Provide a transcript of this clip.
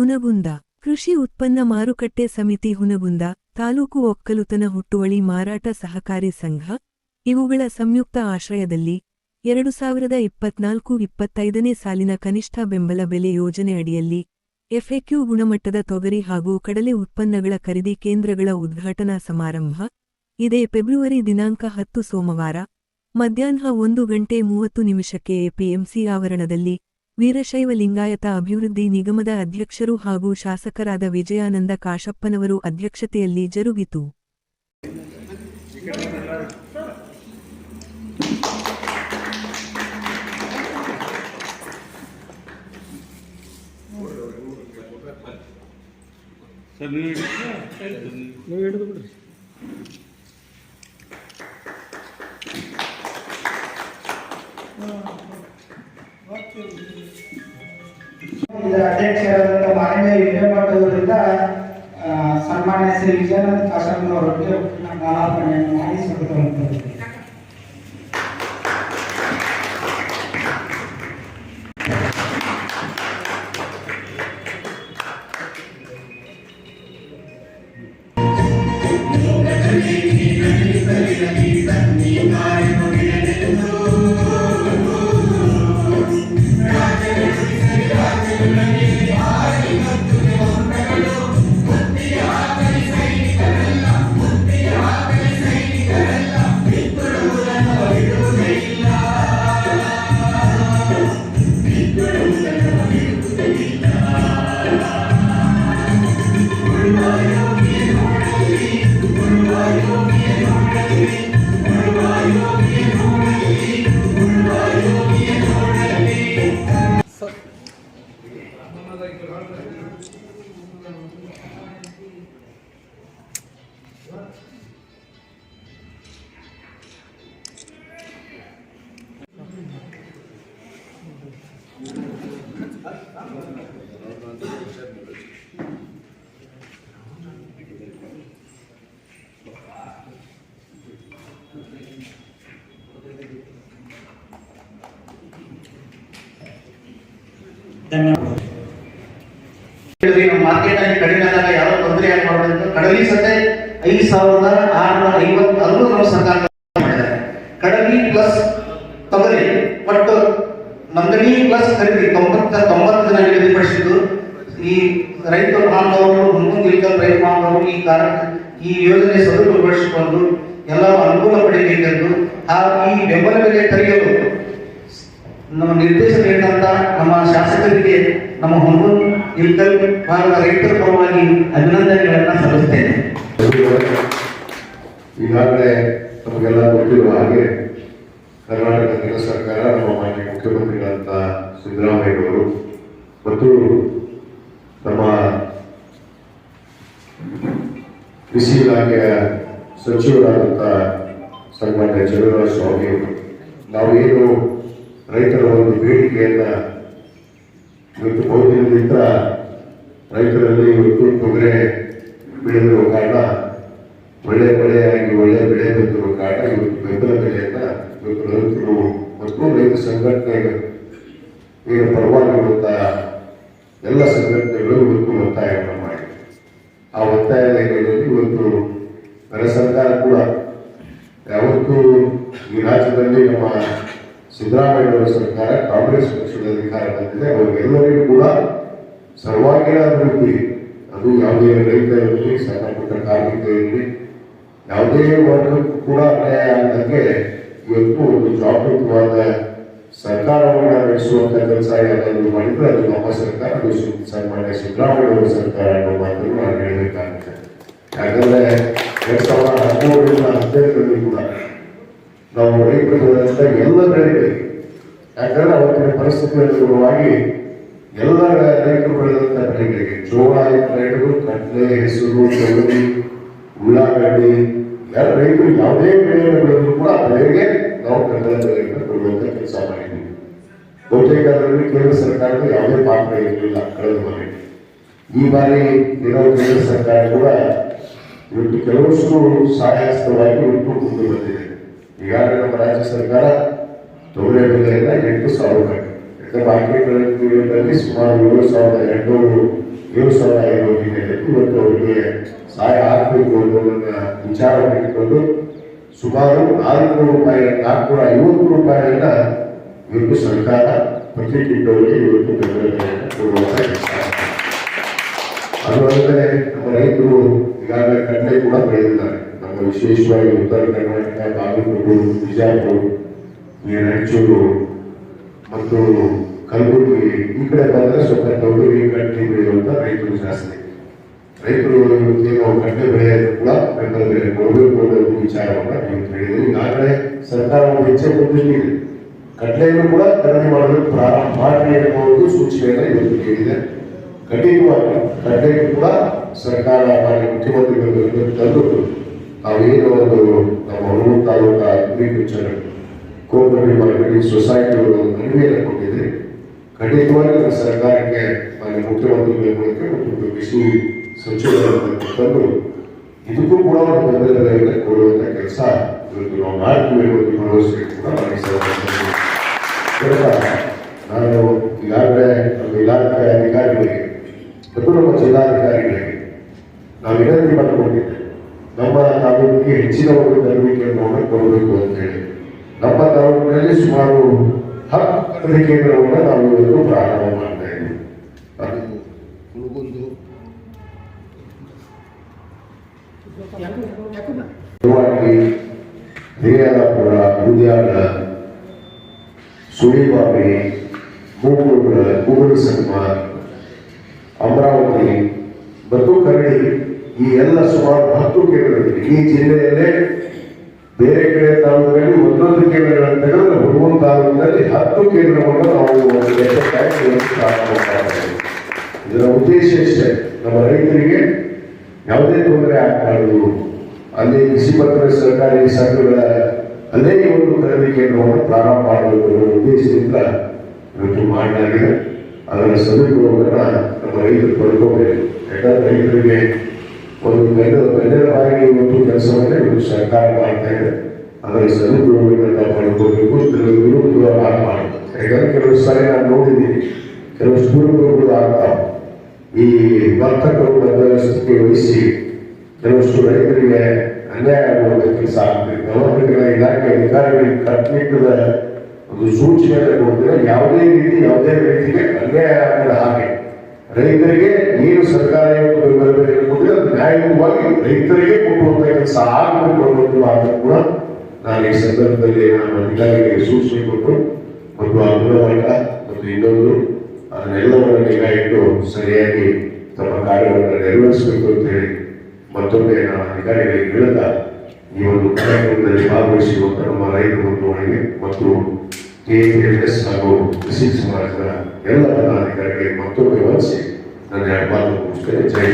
ಹುನಗುಂದ. ಕೃಷಿ ಉತ್ಪನ್ನ ಮಾರುಕಟ್ಟೆ ಸಮಿತಿ ಹುನಗುಂದ, ತಾಲೂಕು ಒಕ್ಕಲುತನ ಹುಟ್ಟುವಳಿ ಮಾರಾಟ ಸಹಕಾರಿ ಸಂಘ, ಇವುಗಳ ಸಂಯುಕ್ತ ಆಶ್ರಯದಲ್ಲಿ ಎರಡು ಸಾವಿರದ ಇಪ್ಪತ್ನಾಲ್ಕು ಇಪ್ಪತ್ತೈದನೇ ಸಾಲಿನ ಕನಿಷ್ಠ ಬೆಂಬಲ ಬೆಲೆ ಯೋಜನೆ ಅಡಿಯಲ್ಲಿ ಎಫ್ಎಕ್ಯೂ ಗುಣಮಟ್ಟದ ತೊಗರಿ ಹಾಗೂ ಕಡಲೆ ಉತ್ಪನ್ನಗಳ ಖರೀದಿ ಕೇಂದ್ರಗಳ ಉದ್ಘಾಟನಾ ಸಮಾರಂಭ. ಇದೇ ಫೆಬ್ರವರಿ ದಿನಾಂಕ ಹತ್ತು ಸೋಮವಾರ ಮಧ್ಯಾಹ್ನ ಒಂದು ಗಂಟೆ ಮೂವತ್ತು ನಿಮಿಷಕ್ಕೆ ಎಪಿಎಂಸಿ ಆವರಣದಲ್ಲಿ ವೀರಶೈವ ಲಿಂಗಾಯತ ಅಭಿವೃದ್ಧಿ ನಿಗಮದ ಅಧ್ಯಕ್ಷರು ಹಾಗೂ ಶಾಸಕರಾದ ವಿಜಯಾನಂದ ಕಾಶಪ್ಪನವರು ಅಧ್ಯಕ್ಷತೆಯಲ್ಲಿ ಜರುಗಿತು. ಅಧ್ಯಕ್ಷರಾದಂಥ ಮಾನ್ಯ ಹಿರೇಮಠವರಿಂದ ಆ, ಸನ್ಮಾನ್ಯ ಶ್ರೀ ವಿಜಯಾನಂದ ಕಾಶಪ್ಪನವರಿಗೆ ಮಾಲಾರ್ಪಣೆಯನ್ನು ಮಾಡಿ ಸ್ವಾಗತವನ್ನು Thank you. ನಮ್ಮ ಮಾರ್ಕೆಟ್ ಅಲ್ಲಿ ಕಡಿಮೆ ಆದಾಗ ಯಾವ ತೊಂದರೆ ಯಾಕೆ ಮಾಡೋದು ಕಡಲಿ ಸತೆ ಐದು ಸಾವಿರದ ಆರುನೂರ ಸರ್ಕಾರ ಮಾಡಿದ್ದಾರೆ. ಕಡಲಿ ಪ್ಲಸ್ ತೊಗರಿ, ಒಟ್ಟು ನಂದಿನಿ ಪ್ಲಸ್ ಖರೀದಿ ತೊಂಬತ್ತ ತೊಂಬತ್ತು ಜನ ಈ ರೈತ ಬಾಂಧವರು ಮುಂದಿನ ಇಲ್ಕಲ್ ರೈತ ಬಾಂಧವರು ಈ ಕಾರಣ ಈ ಯೋಜನೆ ಸದುಪಯೋಗಪಡಿಸಿಕೊಂಡು ಎಲ್ಲ ಅನುಕೂಲ ಪಡೆಯಬೇಕೆಂದು ಹಾಗೂ ಈ ಬೆಂಬಲ ಬೆಲೆ ತೆರೆಯಲು ನಮ್ಮ ನಿರ್ದೇಶನ ನೀಡಿದಂತ ನಮ್ಮ ಶಾಸಕರಿಗೆ, ನಮ್ಮ ಭಾಗದ ರೈತರ ಪರವಾಗಿ ಅಭಿನಂದನೆಗಳನ್ನ ಸಲ್ಲಿಸ್ತೇನೆ. ಈಗಾಗಲೇ ನಮಗೆಲ್ಲ ಗೊತ್ತಿರುವ ಹಾಗೆ ಕರ್ನಾಟಕ ಕೇಂದ್ರ ಸರ್ಕಾರ ನಮ್ಮ ಮಾನ್ಯ ಮುಖ್ಯಮಂತ್ರಿಗಳಂತ ಸಿದ್ದರಾಮಯ್ಯವರು ಮತ್ತು ನಮ್ಮ ಕೃಷಿ ಇಲಾಖೆಯ ಸಚಿವರಾದಂಥ ಸನ್ಮಾನ್ಯ ಸ್ವಾಮಿ ಸ್ವಾಮಿಯವರು ನಾವೇನು ರೈತರ ಒಂದು ಬೇಡಿಕೆಯನ್ನ ಇವತ್ತು ಬಹುದಿನದಿಂದ ರೈತರಲ್ಲಿ ಇವತ್ತು ತೊಗರೆ ಬೆಳೆದಿರುವ ಕಾರಣ ಒಳ್ಳೆ ಬೆಳೆಯಾಗಿ ಒಳ್ಳೆ ಬೆಳೆ ಬಂದಿರುವ ಕಾರಣ ಇವತ್ತು ಬೆಂಬಲ ಬೆಲೆಯನ್ನ ಇವತ್ತು ರೈತರು ಮತ್ತು ರೈತ ಸಂಘಟನೆ ಈಗ ಪರವಾಗಿರುವಂತ ಎಲ್ಲ ಸಂಘಟನೆಗಳು ಇವತ್ತು ಒತ್ತಾಯವನ್ನು ಮಾಡಿ ಆ ಒತ್ತಾಯದ ಹಿನ್ನೆಲೆಯಲ್ಲಿ ಇವತ್ತು ನನ್ನ ಸರ್ಕಾರ ಕೂಡ ಯಾವತ್ತು ಈ ರಾಜ್ಯದಲ್ಲಿ ನಮ್ಮ ಸಿದ್ದರಾಮಯ್ಯನವರ ಸರ್ಕಾರ, ಕಾಂಗ್ರೆಸ್ ಪಕ್ಷದ ಅಧಿಕಾರ ಬಂದಿದೆ, ಅವರಿಗೆಲ್ಲರಿಗೂ ಕೂಡ ಸರ್ವಾಂಗೀಣ ಅಭಿವೃದ್ಧಿ, ಅದು ಯಾವುದೇ ರೈತ ಇರಲಿ, ಸಣ್ಣ ಪುಟ್ಟ ಕಾರ್ಮಿಕ ಇರಲಿ, ಯಾವುದೇ ವರ್ಗಕ್ಕೂ ಕೂಡ ಅನ್ಯಾಯ ಆಗದಂಗೆ ಇವತ್ತು ಒಂದು ಜಾಗೃತವಾದ ಸರ್ಕಾರವನ್ನು ನಡೆಸುವಂತ ಕೆಲಸ ಯಾರಾದರೂ ಮಾಡಿದ್ರೆ ಅದು ನಮ್ಮ ಸರ್ಕಾರ, ಅದು ಸನ್ಮಾನ್ಯ ಸಿದ್ದರಾಮಯ್ಯ ಸರ್ಕಾರ ಅನ್ನೋ ಮಾತನ್ನು ನಾನು ಹೇಳಬೇಕಾಗುತ್ತೆ. ಯಾಕಂದ್ರೆ ಎರಡ್ ಸಾವಿರದ ಹದಿನೇಳರಿಂದ ಹದಿನೈದರಲ್ಲಿ ಕೂಡ ನಾವು ರೈತರು ಬೆಳೆದಂತ ಎಲ್ಲ ಬೆಳೆಗಳಿಗೆ ಯಾಕಂದ್ರೆ ಅವತ್ತಿನ ಪರಿಸ್ಥಿತಿಯಲ್ಲಿ ಎಲ್ಲ ರೈತರು ಬೆಳೆದಂತ ಬೆಳೆಗಳಿಗೆ ಜೋಳ ರೈತರು ಕಡಲೆ, ಹೆಸರು ತೊಗರಿ ಉಳ್ಳಾಗಡ್ಡಿ ರೈತರು ಯಾವುದೇ ಬೆಳೆಯನ್ನು ಬೆಳೆದ್ರು ಕೂಡ ಆ ಬೆಳೆಗೆ ನಾವು ಕಡಲೆ ಬೆಳೆಗಳನ್ನು ಕೊಡುವಂತ ಕೆಲಸ ಮಾಡಿದ್ವಿ ಬಹುತೇಕ ಅದರಲ್ಲಿ ಕೇಂದ್ರ ಸರ್ಕಾರದ ಯಾವುದೇ ಪಾತ್ರ ಇರಲಿಲ್ಲ ಕಳೆದ ಬಾರಿ. ಈ ಬಾರಿ ಇರೋ ಕೇಂದ್ರ ಸರ್ಕಾರ ಕೂಡ ಇವತ್ತು ಕೆಲವಷ್ಟು ಸಹಾಯಸ್ತವಾಗಿ ಇವತ್ತು ಮುಂದೆ ಬಂದಿದೆ. ಈಗಾಗಲೇ ನಮ್ಮ ರಾಜ್ಯ ಸರ್ಕಾರ ಬೆಲೆಯನ್ನ ಎಂಟು ಸಾವಿರ ಯಾಕಂದ್ರೆ ಮಾರ್ಕೆಟ್ಗಳಲ್ಲಿ ಸುಮಾರು ಏಳು ಸಾವಿರದ ಎಂಟುನೂರು, ಏಳು ಸಾವಿರ ಐನೂರು ಇವತ್ತು ಅವರಿಗೆ ಸಹಾಯ ಆಗಬೇಕು ಅನ್ನೋದನ್ನ ವಿಚಾರ ಮಾಡಿಕೊಂಡು ಸುಮಾರು ನಾಲ್ಕು ರೂಪಾಯಿ ನಾಲ್ಕುನೂರ ಐವತ್ತು ರೂಪಾಯಿಯನ್ನ ಇವತ್ತು ಸರ್ಕಾರ ಪ್ರತಿ ತಿಂಗಳಿಗೆ ಇವತ್ತು ಅದು ಅಲ್ಲದೆ ನಮ್ಮ ರೈತರು ಈಗಾಗಲೇ ಕಡಲೆ ಕೂಡ ಬೆಳೆದಿದ್ದಾರೆ ನಮ್ಮ ವಿಶೇಷವಾಗಿ ಉತ್ತರ ಕರ್ನಾಟಕ, ಬಾಗಲಕೋಟೆ, ಬಿಜಾಪುರ ಈ ರಾಯಚೂರು ಮತ್ತು ಕಲಬುರಗಿ, ಈ ಕಡೆ ಬಂದ್ರೆ ಸ್ವಲ್ಪ ತೊಗರಿ ಕಟ್ಟಿ ಬೆಳೆಯುವಂತ ರೈತರು ಜಾಸ್ತಿ. ರೈತರು ಏನು ಕಟ್ಟೆ ಬೆಳೆಯೋದು ಕೂಡ ಬೆಂಬಲ ಬೆಲೆ ಕೊಡಬೇಕು ಅನ್ನೋ ವಿಚಾರವನ್ನ ಇವತ್ತು ಹೇಳಿದ್ರು ಈಗಾಗಲೇ ಸರ್ಕಾರ ಒಂದು ಹೆಚ್ಚೆ ಕೊಟ್ಟಿದೆ ಕಡ್ಲೆಯನ್ನು ಕೂಡ ಖರೀದಿ ಮಾಡಲು ಪ್ರಾರಂಭ ಮಾಡಿ ಎನ್ನುವುದು ಸೂಚನೆಯನ್ನ ಇವತ್ತು ಕೇಳಿದೆ. ಖಂಡಿತವಾಗಿ ಕಡ್ಲೆಗೂ ಕೂಡ ಸರ್ಕಾರ ಮಾನ್ಯ ಮುಖ್ಯಮಂತ್ರಿಗಳು ತಂದು ತಾವೇನು ಒಂದು ನಮ್ಮ taluka agriculture cooperative marketing society ಅವರು ಮನವಿಯನ್ನು ಕೊಟ್ಟಿದೆ ಖಂಡಿತವಾಗಿ ನಮ್ಮ ಸರ್ಕಾರಕ್ಕೆ ಮಾನ್ಯ ಮುಖ್ಯಮಂತ್ರಿಗಳ ಮೂಲಕ ಮತ್ತು ಕೃಷಿ ಸಚಿವರ ತಂದು ಇದಕ್ಕೂ ಕೂಡ ಒಂದು ಬೆಂಬಲ ಬೆಲೆಯನ್ನು ಕೊಡುವಂತ ಕೆಲಸ ಇವತ್ತು ನಾವು ಮಾಡ್ತೀವಿ ಅನ್ನೋದು ಭರವಸೆ ಕೂಡ. ನಾನು ಈಗಾಗಲೇ ನಮ್ಮ ಇಲಾಖೆ ಅಧಿಕಾರಿಗಳಿಗೆ ಮತ್ತು ನಮ್ಮ ಜಿಲ್ಲಾಧಿಕಾರಿಗಳಿಗೆ ನಾವು ವಿನಂತಿ ಮಾಡಿಕೊಂಡಿದ್ದೆ ನಮ್ಮ ತಾಲೂಕಿಗೆ ಹೆಚ್ಚಿನ ಒಂದು ತರಬೇತಿಯನ್ನು ಕೊಡಬೇಕು ಅಂತ ಹೇಳಿ ನಮ್ಮ ತಾಲೂಕಿನಲ್ಲಿ ಸುಮಾರು ಹತ್ತು ಕೇಂದ್ರವನ್ನು ನಾವು ಇವತ್ತು ಪ್ರಾರಂಭ ಮಾಡ್ತಾ ಇದ್ದೀವಿ. ಅದು ಹಿರಿಯರಾಪುರ ಉದ್ಯಾನ ಸುಳಿಬಾವಿ ಮೂಗೂರು ಮೂಗೂರು ಸಂಗಮ ಅಮರಾವತಿ ಮತ್ತು ಕರಡಿ ಈ ಎಲ್ಲ ಸುಮಾರು ಹತ್ತು ಕೇಂದ್ರಗಳಿವೆ. ಈ ಜಿಲ್ಲೆಯಲ್ಲೇ ಬೇರೆ ಕಡೆ ತಾಲೂಕಲ್ಲಿ ಒಂದೊಂದು ಕೇಂದ್ರಗಳನ್ನು ತೆಗೆದು ಹುಡುಗನ ತಾಲೂಕಿನಲ್ಲಿ ಹತ್ತು ಕೇಂದ್ರಗಳನ್ನು ನಾವು ಒಂದು ಲೆಕ್ಕಕ್ಕಾಗಿ. ಇದರ ಉದ್ದೇಶ ಇಷ್ಟೇ. ನಮ್ಮ ರೈತರಿಗೆ ಯಾವುದೇ ತೊಂದರೆ ಆಗಬಾರದು. ಅಲ್ಲಿ ಕೃಷಿ ಪತ್ರ, ಸರ್ಕಾರಿ ಸಂಘಗಳ ಅಲ್ಲೇ ಒಂದು ಖರೀದಿ ಕೇಂದ್ರವನ್ನು ಪ್ರಾರಂಭ ಮಾಡಬೇಕು ಅನ್ನೋ ಉದ್ದೇಶದಿಂದ ಇವತ್ತು ಮಾಡಲಾಗಿದೆ. ಅದರ ಸದುಪಯೋಗ ನಮ್ಮ ರೈತರು ಪಡ್ಕೋಬೇಕು. ಯಾಕಂದ್ರೆ ರೈತರಿಗೆ ಒಂದು ಬೆನ್ನ ಬೆನ್ನೆಲ ಬಾರಿಗೆ ಇವತ್ತು ಕೆಲಸವನ್ನೇ ಸರ್ಕಾರ ಮಾಡ್ತಾ ಇದೆ ಅದರ ಸದುಪಯೋಗವನ್ನು ನಾವು ಕೆಲವರು ಕೂಡ ವಿರೋಧ ಮಾಡಬಾರ್ದು ಯಾಕಂದ್ರೆ ಕೆಲವು ಸಾರಿ ನಾನು ನೋಡಿದ್ದೀನಿ ಕೆಲವು ದುರುಪಯೋಗಗಳು ಆಗ್ತಾವೆ ಈ ವರ್ತಕರು ಬಂದೋಬಸ್ತಿಗೆ ವಹಿಸಿ ಕೆಲವಷ್ಟು ರೈತರಿಗೆ ಅನ್ಯಾಯ ಆಗುವಂತ ಕೆಲಸ ಆಗ್ತದೆ ಗವರ್ಮೆಂಟ್ಗಳ ಇಲಾಖೆ ಅಧಿಕಾರಿಗಳಿಗೆ ಕಟ್ಟುನಿಟ್ಟಿನ ಒಂದು ಸೂಚನೆಯನ್ನು ಕೊಡ್ತಾರೆ ಯಾವುದೇ ರೀತಿ ಯಾವುದೇ ರೈತರಿಗೆ ಅನ್ಯಾಯ ಆಗದ ಹಾಗೆ ರೈತರಿಗೆ ಏನು ರೈತರಿಗೆ ಕೊಟ್ಟುವಂತ ಕೆಲಸ ಆಗಬೇಕು ಅನ್ನೋದು ಕೂಡ ನಾನು ಈ ಸಂದರ್ಭದಲ್ಲಿ ನಾನು ಅಧಿಕಾರಿಗಳಿಗೆ ಸೂಚನೆ ಕೊಟ್ಟು ಒಂದು ಅನುಭವ ಮತ್ತು ಇನ್ನೊಂದು ಅದನ್ನೆಲ್ಲವನ್ನು ನಿಗಾ ಇಟ್ಟು ಸರಿಯಾಗಿ ತಮ್ಮ ಕಾರ್ಯಗಳನ್ನು ನೆರವೇರಿಸಬೇಕು ಅಂತ ಹೇಳಿ ಮತ್ತೊಮ್ಮೆ ನಾನು ಅಧಿಕಾರಿಗಳಿಗೆ ಹೇಳುತ್ತಾ, ಈ ಒಂದು ಕಾರ್ಯಕ್ರಮದಲ್ಲಿ ಭಾಗವಹಿಸಿರುವಂತ ನಮ್ಮ ರೈತ ಬಂಧುಗಳಿಗೆ ಮತ್ತು ಕೆಎಸ್ ಹಾಗೂ ಕೃಷಿ ಸಮಾಜದ ಎಲ್ಲ ಪದಾಧಿಕಾರಿಗಳಿಗೆ ಮತ್ತೊಮ್ಮೆ ವಹಿಸಿ ನನ್ನ ಮಾತು ಜೈ.